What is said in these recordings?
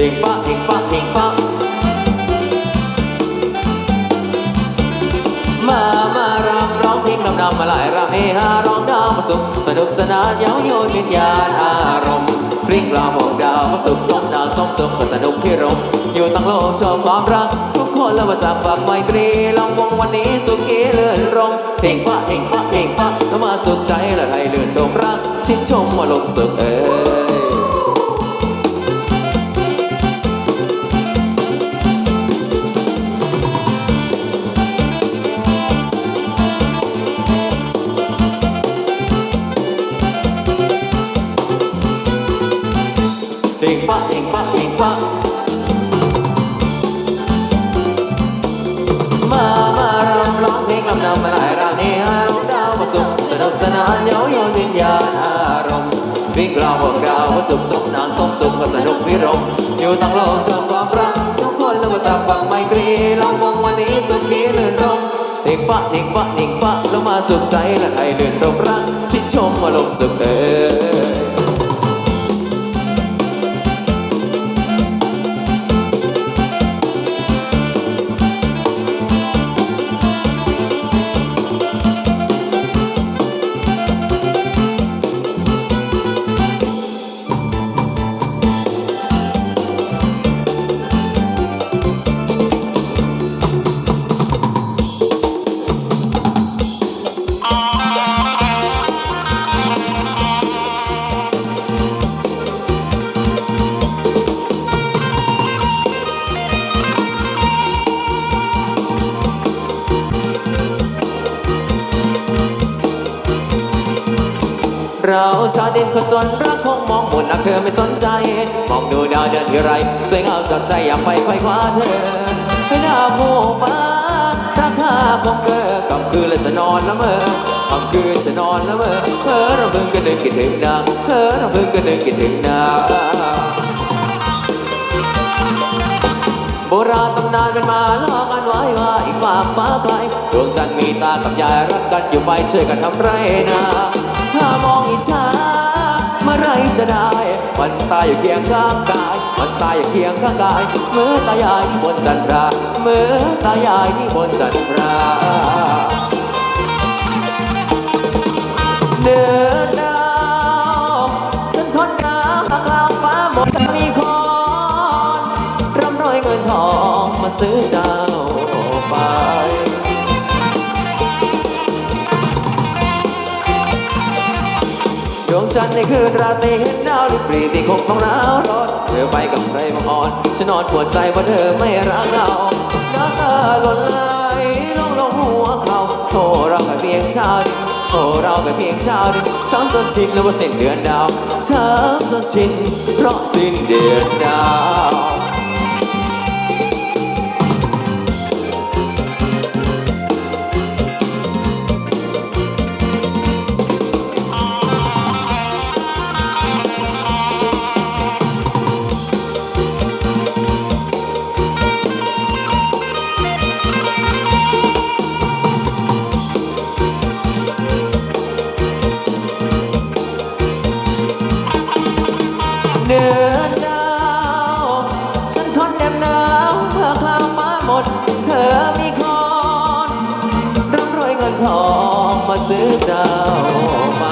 หิงปะมามารำร้องเพลงรำนำมาหลายรำเฮฮาร้องดาวมาสุขสนุกสนานเย้าโยนวิญญาณอารมณ์พริ้งราวบอกดาวมาสุขสมดาวสมสุขมาสนุกที่รมอยู่ตั้งโลกชอบความรัก ทุกคนแล้วมาจากฝากไมตรีลองวงวันนี้สุขีเลื่อนรมเพลงปะเพลงปะเพลงปะแล้วมาสุขใจและไทยเลื่อนด่งรัก ชิดชมมาลงสุขเอ้ย เพลงปะเพลงปะเพลงปะมามารำร้องเพลงลำนำมาหลายรำเฮฮาดาวมาสุขสนุกสนานเย้าโยนวิญญาณอารมณ์วิ่งกลาวบอกดาวมาสุขสมนางสมสุขมาสนุกวิรมอยู่ตั้งโลกเชอบความรักทุกคนแล้วมาตามฟังไมตรีเราวงวันนี้สุขีลื่นรมเพลงปะเพลงปะเพลงปะแล้วมาสุขใจและไทยลื่นรมรักชิดชมมาลงสุขเอ้ย เราชาดินคนจนรักคงมองหมุนนักเธอไม่สนใจ มองดูดาวเดือนที่ไร สวยงามจับใจอยากไปไขว้คว้าเธอให้หน้าผู้ฟ้าราคาของเธอกำคืนและฉันอนละเมอกำคืนฉันอนละเมอเธอเราเพิ่งกันนึกคิดถึงนางเธอเราเพิ่งกันนึกคิดถึงนางโบราณตำนานเป็นมาเล่ากันไว้ว่าอีกฝากฟ้าไกลดวงจันทร์มีตากับยายรักกันอยู่ไปช่วยกันทำไรนา้ามองอิจฉาเมื่อไรจะได้มันตายอยู่เคียงข้างกายมันตายอยู่เคียงข้างกายเมื่อตายายที่บนจันทราเมื่อตายายที่บนจันทราเดินดาวฉันทนหนาวกลางฟ้าหมดมีคนร่ำรวยเงินทองมาซื้อเจ้ จันทร์ในคืนราตรีเห็นดาวริบรีที่คงต้องหนาวร้อนเธอไปกับใครบางอ่อนฉันนอนปวดใจว่าเธอไม่รักเราน้ำตาหล่นไหลลงลงหัวเขาโทรเราแค่เพียงชาดิโทรเราแค่เพียงชาดิช้ำจนชินแล้วว่าสิ้นเดือนดาวช้ำจนชินเพราะสิ้นเดือนดาว เดือนดาวฉันทนแนมหนาวเมื่อคลาวมาหมด เธอมีคอนร่ำรวยเงินทองมาซื้อเจ้าไป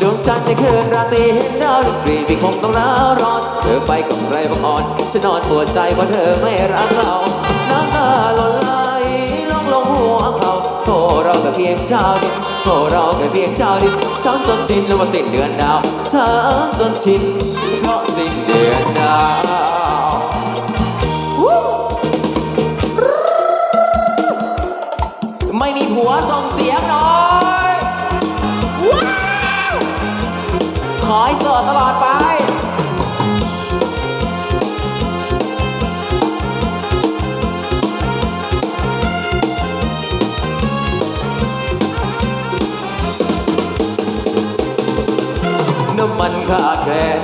ดวงจันทร์ในคืนราตรีเห็นดาวดนตรีพี่คงต้องหนาวร้อน เธอไปกับใครบางอ่อนฉันนอนปวดใจว่าเธอไม่รักเราน้ำตาหล่นไหล แต่เพียงเช้าดินโทรเราแต่เพียงเช้าดินช้ำจนชินแล้วว่าสิ้นเดือนดาวช้ำจนชินเพราะสิ้นเดือนดาวไม่มีผัวส่งเสียงหน่อยว้าวขอให้โสดตลอดไป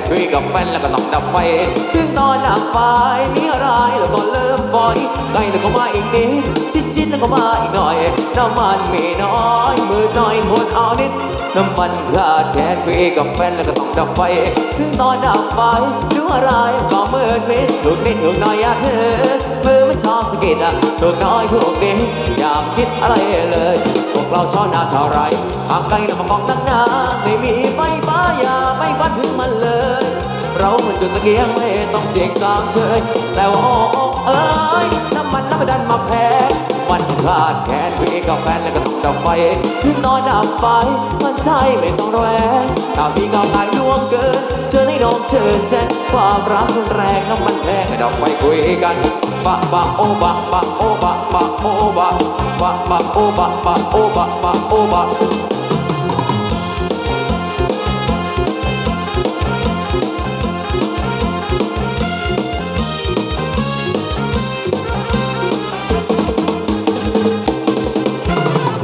คุยกับแฟนแล้วก็ต้องดับไฟถึงนอนหนักไฟมีอะไรแล้วก็เริ่มปล่อยใกล้แล้วก็มาอีกนิดชิดชิดๆแล้วก็มาอีกหน่อย น้ำมันมีน้อยมือหน่อยหมดเอานิดน้ำมันขาดแคลนคุยกับแฟนแล้วก็ต้องดับไฟถึงตอนดับไฟดูอะไรก็มืดมิดถูกนิดถูกน่อยอยากเธอมือมันชอบสะกิดอะถูกน้อยถูกนี้อยากคิดอะไรเลยพวกเราชอบนาชาวไรห่างไกลนะมามองตั้งหน้าไม่มีไฟฟ้า อย่าไปฝันถึงมันเลย เราเหมือนจุดตะเกียงไม่ต้องเสียงสามเชยแต่ว่าโอ้โอ้เอ้ยน้ำมันน้ำมันดันมาแพ้มันขาดแขนคุยกับแฟนแล้วก็ต้องดับไฟถึงนอนดับไฟมันใจไม่ต้องแวงถ้ามีเงาหายล่วงเกินเชิญให้น้องเชิญแจ้งความรักรุนแรงน้ำมันแรงให้ดับไฟคุยกันบะบะโอบะบะโอบะบะโอบะบะบะโอบะบะโอบะบะ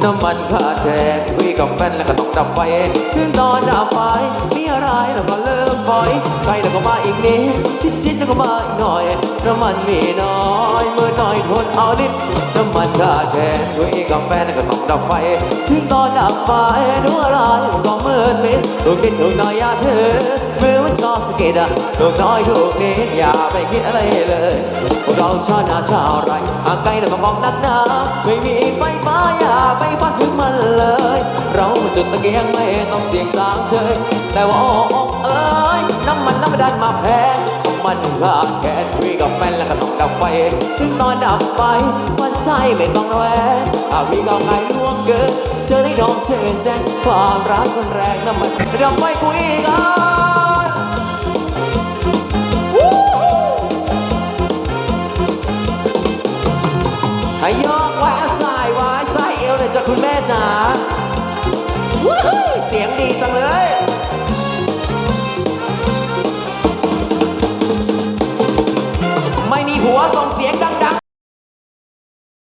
น้ำมันขาดแคลนคุยกับแฟนแล้วก็ต้องดับไฟถึงตอนดับไฟมีอะไรแล้วก็เริ่มฝอยใกล้แล้วก็มาอีกนิดชิดชิดๆแล้วก็มาอีกหน่อยน้ำมันมีน้อยเมื่อน้อยทนเอานิดน้ำมันขาดแคลนคุยกับแฟนแล้วก็ต้องดับไฟถึงตอนดับไฟดูอะไร ถูกนิดถูกน่อยอย่าเธอมือมันชอบสะกิดอะถูกน้อยถูกนิดอย่าไปคิดอะไรเลยพวกเราชอบนาชาวไรห่างไกลแต่มามองนักหนาไม่มีไฟฟ้าอย่าไปฝันถึงมันเลย เรามาจุดตะเกียงไม่ต้องเสียงสางเชยแต่ว่าโอ้โอ้เอ้ยน้ำมันน้ำมันดันมาแพงน้มันขาดแค่คุยกับแฟนแล้วก็ต้องดับไฟ ถึงตอนดับไฟวันใจไม่ต้องระแวงอาวีก็ไงล่วงเกิน ด้น้องเชิญแจ้งความรักคนแรงน้ำมันดับไปคุยกันให้ยกไว้อาสายไว้สายเอวเลยจ้ะคุณแม่จ๋าเสียงดีจังเลย